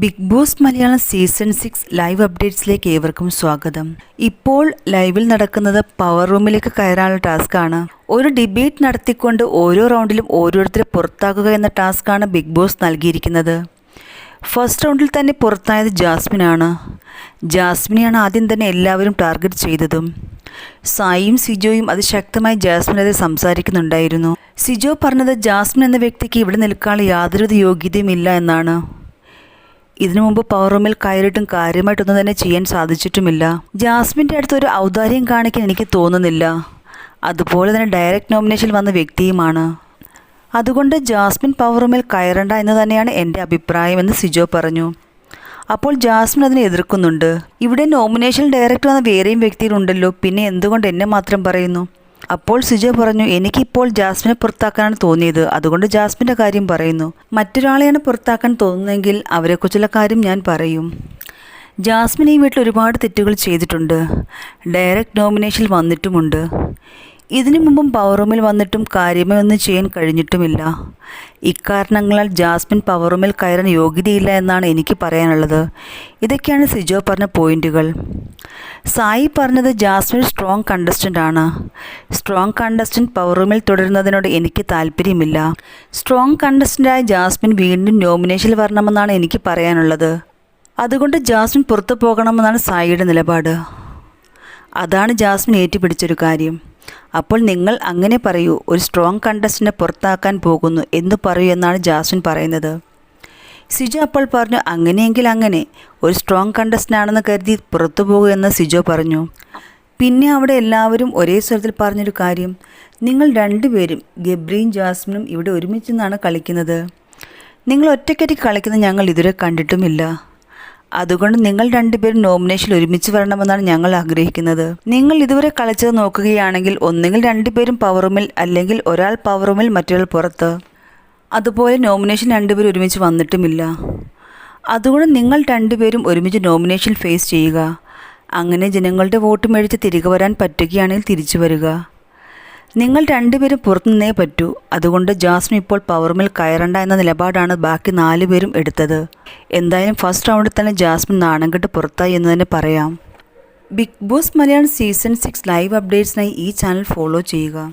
Big Boss Malayalam season six live അപ്ഡേറ്റ്സിലേക്ക് ഏവർക്കും സ്വാഗതം. ഇപ്പോൾ ലൈവിൽ നടക്കുന്നത് പവർ റൂമിലേക്ക് കയറാനുള്ള ടാസ്ക്കാണ്. ഒരു ഡിബേറ്റ് നടത്തിക്കൊണ്ട് ഓരോ റൗണ്ടിലും ഓരോരുത്തരെ പുറത്താക്കുക എന്ന ടാസ്ക്കാണ് ബിഗ് ബോസ് നൽകിയിരിക്കുന്നത്. ഫസ്റ്റ് റൗണ്ടിൽ തന്നെ പുറത്തായത് ജാസ്മിനാണ്. ജാസ്മിനെയാണ് ആദ്യം തന്നെ എല്ലാവരും ടാർഗറ്റ് ചെയ്തതും. സായിയും സിജോയും അതിശക്തമായി ജാസ്മിനെതിരെ സംസാരിക്കുന്നുണ്ടായിരുന്നു. സിജോ പറഞ്ഞത് ജാസ്മിൻ എന്ന വ്യക്തിക്ക് ഇവിടെ നിൽക്കാനുള്ള യാതൊരു യോഗ്യതയും ഇല്ല എന്നാണ്. ഇതിനു മുമ്പ് പവർ റൂമിൽ കയറിയിട്ടും കാര്യമായിട്ടൊന്നും തന്നെ ചെയ്യാൻ സാധിച്ചിട്ടുമില്ല. ജാസ്മിന്റെ അടുത്ത് ഒരു ഔദാര്യം കാണിക്കാൻ എനിക്ക് തോന്നുന്നില്ല. അതുപോലെ തന്നെ ഡയറക്റ്റ് നോമിനേഷനിൽ വന്ന വ്യക്തിയുമാണ്. അതുകൊണ്ട് ജാസ്മിൻ പവർ റൂമിൽ കയറണ്ട എന്ന് തന്നെയാണ് എന്റെ അഭിപ്രായം എന്ന് സിജോ പറഞ്ഞു. അപ്പോൾ ജാസ്മിൻ അതിനെ എതിർക്കുന്നുണ്ട്. ഇവിടെ നോമിനേഷൻ ഡയറക്റ്റ് വന്ന വേറെയും വ്യക്തിയിലുണ്ടല്ലോ പിന്നെ എന്തുകൊണ്ട് എന്നെ മാത്രം പറയുന്നു? അപ്പോൾ സിജ പറഞ്ഞു എനിക്കിപ്പോൾ ജാസ്മിനെ പുറത്താക്കാനാണ് തോന്നിയത്. അതുകൊണ്ട് ജാസ്മിന്റെ കാര്യം പറയുന്നു. മറ്റൊരാളെയാണ് പുറത്താക്കാൻ തോന്നുന്നതെങ്കിൽ അവരെക്കുറിച്ചുള്ള കാര്യം ഞാൻ പറയും. ജാസ്മിൻ ഈ വീട്ടിൽ ഒരുപാട് തെറ്റുകൾ ചെയ്തിട്ടുണ്ട്. ഡയറക്റ്റ് നോമിനേഷൻ വന്നിട്ടുമുണ്ട്. ഇതിനു മുമ്പും പവർ റൂമിൽ വന്നിട്ടും കാര്യമേ ഒന്നും ചെയ്യാൻ കഴിഞ്ഞിട്ടുമില്ല. ഇക്കാരണങ്ങളാൽ ജാസ്മിൻ പവർ റൂമിൽ കയറാൻ യോഗ്യതയില്ല എന്നാണ് എനിക്ക് പറയാനുള്ളത്. ഇതൊക്കെയാണ് സിജോ പറഞ്ഞ പോയിന്റുകൾ സായി പറഞ്ഞത് ജാസ്മിൻ സ്ട്രോങ് കണ്ടസ്റ്റന്റ് ആണ്. സ്ട്രോങ് കണ്ടസ്റ്റന്റ് പവർ റൂമിൽ തുടരുന്നതിനോട് എനിക്ക് താല്പര്യമില്ല. സ്ട്രോങ് കണ്ടസ്റ്റന്റായ ജാസ്മിൻ വീണ്ടും നോമിനേഷനിൽ വരണമെന്നാണ് എനിക്ക് പറയാനുള്ളത്. അതുകൊണ്ട് ജാസ്മിൻ പുറത്തു പോകണമെന്നാണ് സായിയുടെ നിലപാട്. അതാണ് ജാസ്മിൻ ഏറ്റുപിടിച്ചൊരു കാര്യം. അപ്പോൾ നിങ്ങൾ അങ്ങനെ പറയൂ ഒരു സ്ട്രോങ് കണ്ടസ്റ്റിനെ പുറത്താക്കാൻ പോകുന്നു എന്ന് പറയൂ എന്നാണ് ജാസ്മിൻ പറയുന്നത്. സിജോ അപ്പോൾ പറഞ്ഞു അങ്ങനെയെങ്കിൽ അങ്ങനെ ഒരു സ്ട്രോങ് കണ്ടസ്റ്റിനാണെന്ന് കരുതി പുറത്തു പോകൂ എന്ന് സിജോ പറഞ്ഞു. പിന്നെ അവിടെ എല്ലാവരും ഒരേ സ്വരത്തിൽ പറഞ്ഞൊരു കാര്യം നിങ്ങൾ രണ്ടുപേരും ഗബ്രിയും ജാസ്മിനും ഇവിടെ ഒരുമിച്ച് നിന്നാണ് കളിക്കുന്നത്. നിങ്ങൾ ഒറ്റയ്ക്കൊറ്റയ്ക്ക് കളിക്കുന്നത് ഞങ്ങൾ ഇതുവരെ കണ്ടിട്ടുമില്ല. അതുകൊണ്ട് നിങ്ങൾ രണ്ടുപേരും നോമിനേഷനിൽ ഒരുമിച്ച് വരണമെന്നാണ് ഞങ്ങൾ ആഗ്രഹിക്കുന്നത്. നിങ്ങൾ ഇതുവരെ കളിച്ചത് നോക്കുകയാണെങ്കിൽ ഒന്നുകിൽ രണ്ടുപേരും പവറുമിൽ അല്ലെങ്കിൽ ഒരാൾ പവറുമിൽ മറ്റൊരാൾ പുറത്ത്. അതുപോലെ നോമിനേഷൻ രണ്ടുപേരും ഒരുമിച്ച് വന്നിട്ടുമില്ല. അതുകൊണ്ട് നിങ്ങൾ രണ്ടുപേരും ഒരുമിച്ച് നോമിനേഷൻ ഫേസ് ചെയ്യുക. അങ്ങനെ ജനങ്ങളുടെ വോട്ട് മേടിച്ച് തിരികെ വരാൻ പറ്റുകയാണെങ്കിൽ തിരിച്ചു വരിക. നിങ്ങൾ രണ്ടുപേരും പുറത്തുനിന്നേ പറ്റൂ. അതുകൊണ്ട് ജാസ്മിൻ ഇപ്പോൾ പവർമിൽ കയറണ്ട എന്ന നിലപാടാണ് ബാക്കി നാലുപേരും എടുത്തത്. എന്തായാലും ഫസ്റ്റ് റൗണ്ടിൽ തന്നെ ജാസ്മിൻ നാണം കെട്ട് പുറത്തായി എന്ന് തന്നെ പറയാം. Big boss Malayalam season six live അപ്ഡേറ്റ്സിനായി ഈ ചാനൽ ഫോളോ ചെയ്യുക.